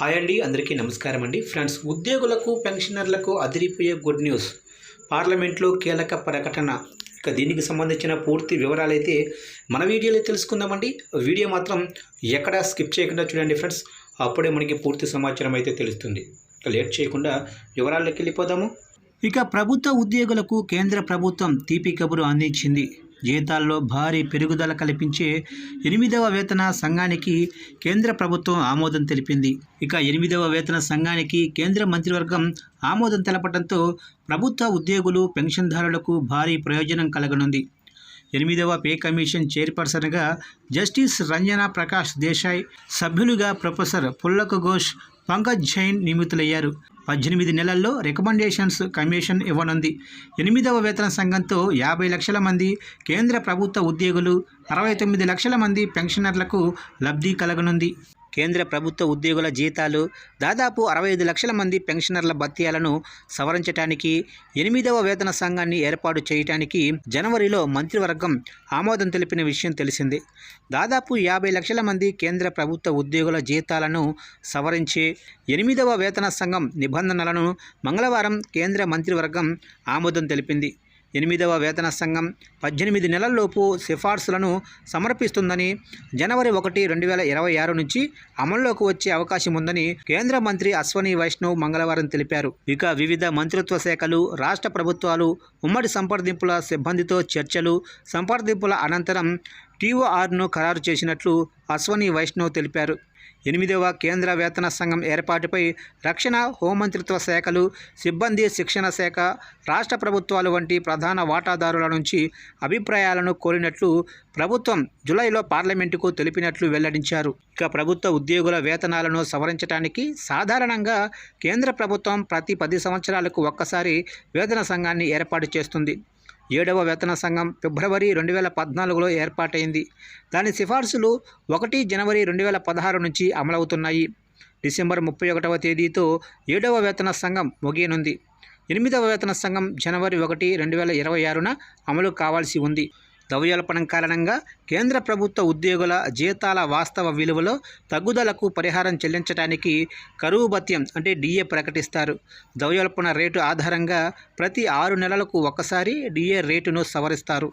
Hi అండి అందరికీ నమస్కారం అండి. ఫ్రెండ్స్ ఉద్యోగులకు పెన్షనర్లకు అదిరిపోయే గుడ్ న్యూస్. పార్లమెంట్లో కీలక ప్రకటన. ఇక దీనికి సంబంధించిన పూర్తి వివరాలు అయితే మన వీడియోలో తెలుసుకుందామండి. వీడియో మాత్రం ఎక్కడ స్కిప్ చేయకుండా చూడండి ఫ్రెండ్స్. అప్పుడే మనకి పూర్తి సమాచారం అయితే తెలుస్తుంది. లేట్ చేయకుండా వివరాల్లోకి వెళ్ళిపోదాము. ఇక ప్రభుత్వ ఉద్యోగులకు కేంద్ర ప్రభుత్వం తీపి కబురు అందించింది. జీతాల్లో భారీ పెరుగుదల కల్పించే ఎనిమిదవ వేతన సంఘానికి కేంద్ర ప్రభుత్వం ఆమోదం తెలిపింది. ఇక ఎనిమిదవ వేతన సంఘానికి కేంద్ర మంత్రివర్గం ఆమోదం తెలపడంతో ప్రభుత్వ ఉద్యోగులు పెన్షన్దారులకు భారీ ప్రయోజనం కలగనుంది. ఎనిమిదవ పే కమిషన్ చైర్పర్సన్గా జస్టిస్ రంజనా ప్రకాష్ దేశాయ్ సభ్యులుగా ప్రొఫెసర్ పుల్లక ఘోష్ పంకజ్ జైన్ నియమితులయ్యారు. పద్దెనిమిది నెలల్లో రికమెండేషన్స్ కమిషన్ ఇవ్వనుంది. ఎనిమిదవ వేతన సంఘంతో యాభై లక్షల మంది కేంద్ర ప్రభుత్వ ఉద్యోగులు అరవై తొమ్మిది లక్షల మంది పెన్షనర్లకు లబ్ధి కలగనుంది. కేంద్ర ప్రభుత్వ ఉద్యోగుల జీతాలు దాదాపు అరవై ఐదు లక్షల మంది పెన్షనర్ల భత్యాలను సవరించడానికి ఎనిమిదవ వేతన సంఘాన్ని ఏర్పాటు చేయడానికి జనవరిలో మంత్రివర్గం ఆమోదం తెలిపిన విషయం తెలిసింది. దాదాపు యాభై లక్షల మంది కేంద్ర ప్రభుత్వ ఉద్యోగుల జీతాలను సవరించే ఎనిమిదవ వేతన సంఘం నిబంధనలను మంగళవారం కేంద్ర మంత్రివర్గం ఆమోదం తెలిపింది. ఎనిమిదవ వేతన సంఘం పద్దెనిమిది నెలల్లోపు సిఫార్సులను సమర్పిస్తుందని జనవరి ఒకటి రెండు వేల ఇరవై ఆరు నుంచి అమల్లోకి వచ్చే అవకాశం ఉందని కేంద్ర మంత్రి అశ్వని వైష్ణవ్ మంగళవారం తెలిపారు. ఇక వివిధ మంత్రిత్వ శాఖలు రాష్ట్ర ప్రభుత్వాలు ఉమ్మడి సంప్రదింపుల సిబ్బందితో చర్చలు సంప్రదింపుల అనంతరం టీఓఆర్ను ఖరారు చేసినట్లు అశ్వని వైష్ణవ్ తెలిపారు. ఎనిమిదవ కేంద్ర వేతన సంఘం ఏర్పాటుపై రక్షణ హోంమంత్రిత్వ శాఖలు సిబ్బంది శిక్షణ శాఖ రాష్ట్ర ప్రభుత్వాలు వంటి ప్రధాన వాటాదారుల నుంచి అభిప్రాయాలను కోరినట్లు ప్రభుత్వం జులైలో పార్లమెంటుకు తెలిపినట్లు వెల్లడించారు. ఇక ప్రభుత్వ ఉద్యోగుల వేతనాలను సవరించడానికి సాధారణంగా కేంద్ర ప్రభుత్వం ప్రతి పది సంవత్సరాలకు ఒక్కసారి వేతన సంఘాన్ని ఏర్పాటు చేస్తుంది. ఏడవ వేతన సంఘం ఫిబ్రవరి రెండు వేల పద్నాలుగులో ఏర్పాటైంది. దాని సిఫార్సులు ఒకటి జనవరి రెండు వేల పదహారు నుంచి అమలవుతున్నాయి. డిసెంబర్ ముప్పై ఒకటవ తేదీతో ఏడవ వేతన సంఘం ముగియనుంది. ఎనిమిదవ వేతన సంఘం జనవరి ఒకటి రెండు వేల ఇరవై ఆరున అమలు కావాల్సి ఉంది. ద్రవ్యోల్బణం కారణంగా కేంద్ర ప్రభుత్వ ఉద్యోగుల జీతాల వాస్తవ విలువలో తగ్గుదలకు పరిహారం చెల్లించడానికి కరువు భత్యం అంటే డిఏ ప్రకటిస్తారు. ద్రవ్యోల్బణ రేటు ఆధారంగా ప్రతి ఆరు నెలలకు ఒకసారి డిఏ రేటును సవరిస్తారు.